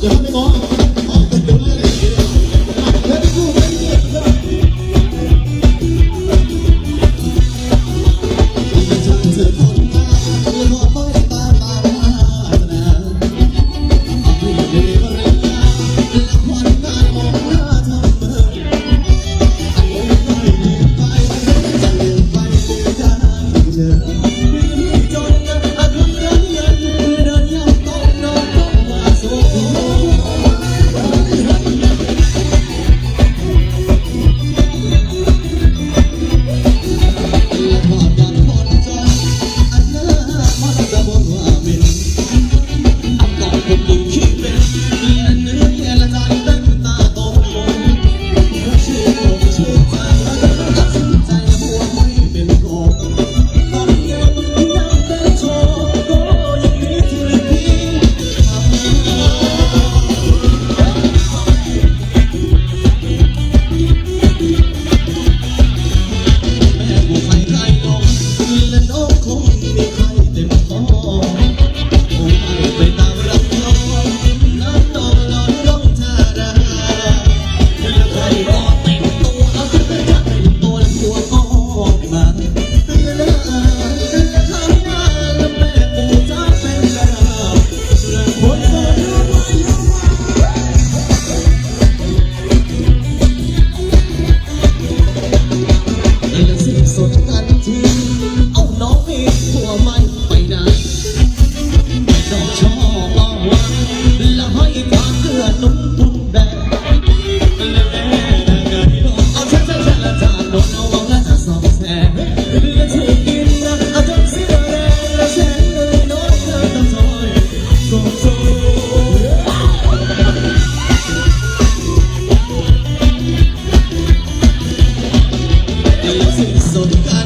อย่ายวให้ไปง้อ ดทันที เอาน้องพี่ผัวไม่ไปไหนดอกช่อป้องวันและให้อยผ้าเกลือนุ่มทุกแดงและแม่นางไงเอาแช่แช่แช่ละจานโดนเอาเอาละจะสองแสนและเธอกินนะอาจนสิ้นแรงและแสนเลยน้องเธอต้อซอยกอโสิ so